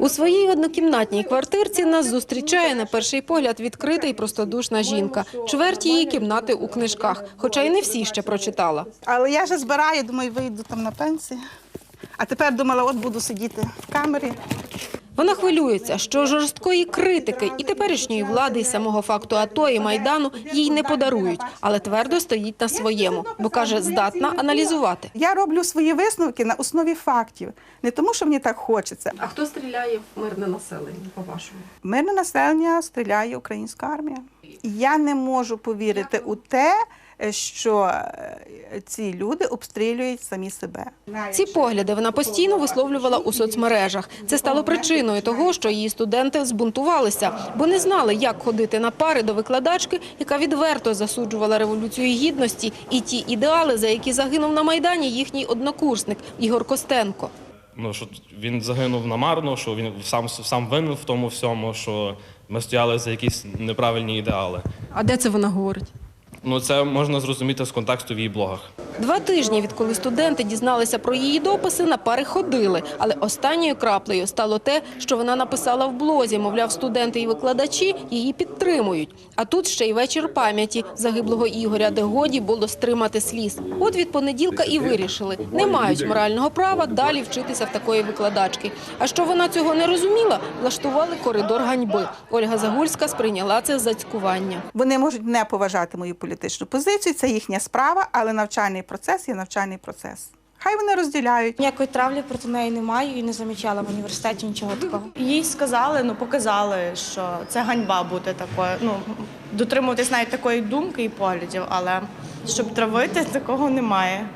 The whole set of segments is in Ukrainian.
У своїй однокімнатній квартирці нас зустрічає на перший погляд відкрита і простодушна жінка. Чверть її кімнати у книжках, хоча й не всі ще прочитала. Але я вже збираю, думаю, вийду там на пенсію. А тепер думала, от буду сидіти в камері. Вона хвилюється, що жорсткої критики і теперішньої влади, і самого факту АТО і Майдану їй не подарують, але твердо стоїть на своєму, бо каже, здатна аналізувати. Я роблю свої висновки на основі фактів, не тому, що мені так хочеться. А хто стріляє в мирне населення, по-вашому? Мирне населення стріляє українська армія. Я не можу повірити у те, що е, ці люди обстрілюють самі себе. Ці погляди вона постійно висловлювала у соцмережах. Це стало причиною того, що її студенти збунтувалися, бо не знали, як ходити на пари до викладачки, яка відверто засуджувала революцію гідності і ті ідеали, за які загинув на майдані їхній однокурсник Ігор Костенко. ну, що він загинув намарно, що він сам, сам винен в тому всьому, що ми стояли за якісь неправильні ідеали. А де це вона говорить? Ну, це можна зрозуміти з контексту в її блогах. Два тижні, відколи студенти дізналися про її дописи, на пари ходили. Але останньою краплею стало те, що вона написала в блозі. Мовляв, студенти і викладачі її підтримують. А тут ще й вечір пам'яті загиблого Ігоря, де годі було стримати сліз. От від понеділка і вирішили, не мають морального права далі вчитися в такої викладачки. А що вона цього не розуміла, влаштували коридор ганьби. Ольга Загульська сприйняла це за цькування. Вони можуть не поважати мою політичну позицію, це їхня справа, але навчальний процес є навчальний процес. Хай вони розділяють. Ніякої травлі проти неї немає і не замічала в університеті нічого такого. Їй сказали, ну показали, що це ганьба бути такою. Ну дотримуватись навіть такої думки і поглядів, але щоб травити, такого немає.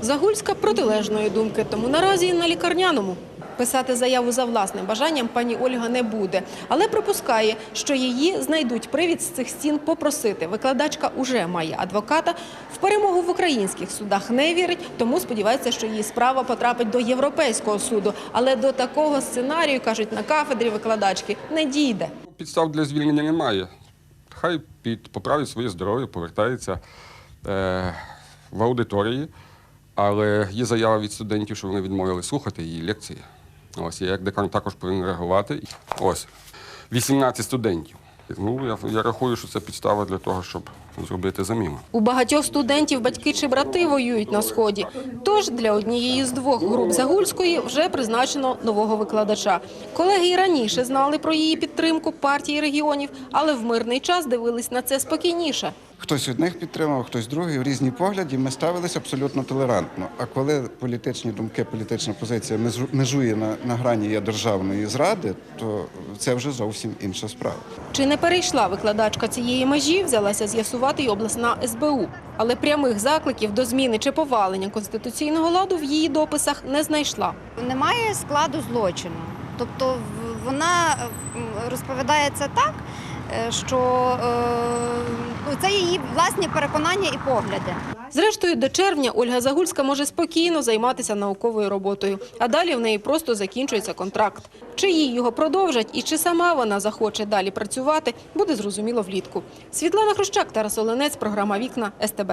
Загульська протилежної думки, тому наразі на лікарняному. Писати заяву за власним бажанням пані Ольга не буде, але припускає, що її знайдуть привід з цих стін попросити. Викладачка уже має адвоката. В перемогу в українських судах не вірить, тому сподівається, що її справа потрапить до Європейського суду. Але до такого сценарію, кажуть, на кафедрі викладачки не дійде. Підстав для звільнення немає. Хай під, поправить своє здоров'я, повертається е, в аудиторії, але є заява від студентів, що вони відмовили слухати її лекції. Ось я як декан також повинен реагувати. Ось 18 студентів. Ну, я, я рахую, що це підстава для того, щоб зробити заміну. У багатьох студентів батьки чи брати воюють на сході. Тож для однієї з двох груп Загульської вже призначено нового викладача. Колеги і раніше знали про її підтримку партії регіонів, але в мирний час дивились на це спокійніше. Хтось одних підтримав, хтось другий, в різні погляді. Ми ставилися абсолютно толерантно. А коли політичні думки, політична позиція межу- межує на, на грані є державної зради, то це вже зовсім інша справа. Чи не перейшла викладачка цієї межі, взялася з'ясувати й обласна СБУ. Але прямих закликів до зміни чи повалення конституційного ладу в її дописах не знайшла. немає складу злочину. Тобто вона розповідає це так, е, що е, ну, це її власні переконання і погляди. Зрештою, до червня Ольга Загульська може спокійно займатися науковою роботою, а далі в неї просто закінчується контракт. Чи їй його продовжать і чи сама вона захоче далі працювати, буде зрозуміло влітку. Світлана Хрущак, Тарас Оленець, програма «Вікна», СТБ.